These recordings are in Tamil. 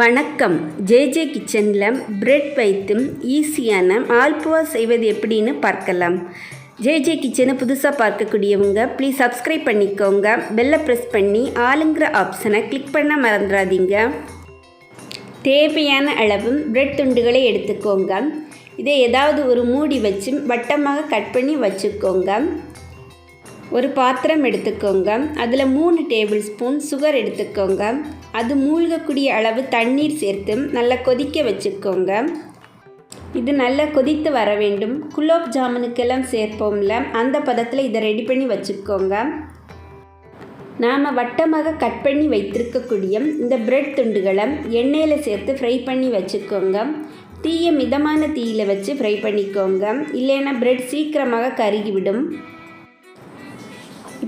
வணக்கம். ஜேஜே கிச்சனில் பிரெட் வைத்தும் ஈஸியான ஆல்புவா செய்வது எப்படின்னு பார்க்கலாம். ஜேஜே கிச்சனை புதுசாக பார்க்கக்கூடியவங்க ப்ளீஸ் சப்ஸ்கிரைப் பண்ணிக்கோங்க. பெல்லை ப்ரெஸ் பண்ணி ஆளுங்கிற ஆப்ஷனை கிளிக் பண்ண மறந்துடாதீங்க. தேவையான அளவு பிரெட் துண்டுகளை எடுத்துக்கோங்க. இதை ஏதாவது ஒரு மூடி வச்சு வட்டமாக கட் பண்ணி வச்சுக்கோங்க. ஒரு பாத்திரம் எடுத்துக்கோங்க. அதில் மூணு டேபிள் ஸ்பூன் சுகர் எடுத்துக்கோங்க. அது மூழ்கக்கூடிய அளவு தண்ணீர் சேர்த்து நல்லா கொதிக்க வச்சுக்கோங்க. இது நல்லா கொதித்து வர வேண்டும். குலோப் ஜாமுனுக்கெல்லாம் சேர்ப்போம்ல அந்த பதத்தில் இதை ரெடி பண்ணி வச்சுக்கோங்க. நாம் வட்டமாக கட் பண்ணி வைத்திருக்கக்கூடிய இந்த பிரெட் துண்டுகளை எண்ணெயில் சேர்த்து ஃப்ரை பண்ணி வச்சுக்கோங்க. தீயை மிதமான தீயில் வச்சு ஃப்ரை பண்ணிக்கோங்க. இல்லைன்னா பிரெட் சீக்கிரமாக கருகிவிடும்.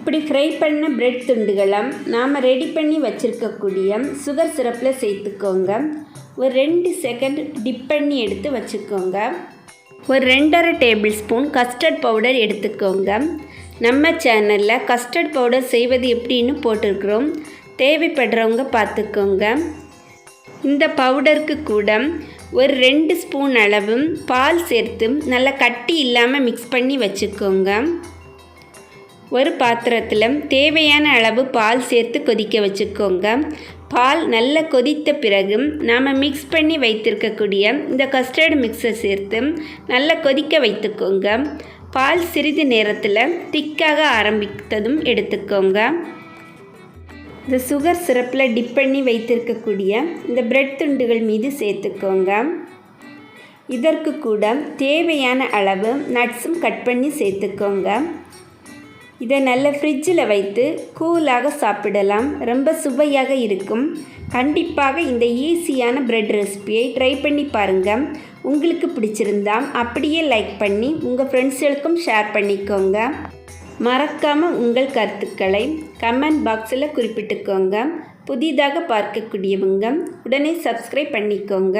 இப்படி ஃப்ரை பண்ண பிரெட் துண்டுகளை நாம் ரெடி பண்ணி வச்சுருக்கக்கூடிய சுகர் சிரப்பில் சேர்த்துக்கோங்க. ஒரு ரெண்டு செகண்ட் டிப் பண்ணி எடுத்து வச்சுக்கோங்க. ஒரு ரெண்டரை டேபிள் ஸ்பூன் கஸ்டர்ட் பவுடர் எடுத்துக்கோங்க. நம்ம சேனலில் கஸ்டர்ட் பவுடர் செய்வது எப்படின்னு போட்டிருக்கிறோம். தேவைப்படுறவங்க பார்த்துக்கோங்க. இந்த பவுடருக்கு கூட ஒரு ரெண்டு ஸ்பூன் அளவும் பால் சேர்த்து நல்லா கட்டி இல்லாமல் மிக்ஸ் பண்ணி வச்சுக்கோங்க. ஒரு பாத்திரத்தில் தேவையான அளவு பால் சேர்த்து கொதிக்க வச்சுக்கோங்க. பால் நல்லா கொதித்த பிறகு நாம் மிக்ஸ் பண்ணி வைத்திருக்கக்கூடிய இந்த கஸ்டர்டு மிக்ஸை சேர்த்து நல்லா கொதிக்க வைத்துக்கோங்க. பால் சிறிது நேரத்தில் திக்காக ஆரம்பித்ததும் எடுத்துக்கோங்க. இந்த சுகர் சிரப்பில் டிப் பண்ணி வைத்திருக்கக்கூடிய இந்த பிரெட் துண்டுகள் மீது சேர்த்துக்கோங்க. இதற்கு கூட தேவையான அளவு நட்ஸும் கட் பண்ணி சேர்த்துக்கோங்க. இதை நல்ல ஃப்ரிட்ஜில் வைத்து கூலாக சாப்பிடலாம். ரொம்ப சுவையாக இருக்கும். கண்டிப்பாக இந்த ஈஸியான பிரெட் ரெசிபியை ட்ரை பண்ணி பாருங்கள் உங்களுக்கு பிடிச்சிருந்தா அப்படியே லைக் பண்ணி உங்கள் ஃப்ரெண்ட்ஸுகளுக்கும் ஷேர் பண்ணிக்கோங்க. மறக்காமல் உங்கள் கருத்துக்களை கமெண்ட் பாக்ஸில் குறிப்பிட்டுக்கோங்க. புதிதாக பார்க்கக்கூடியவங்க உடனே சப்ஸ்கிரைப் பண்ணிக்கோங்க.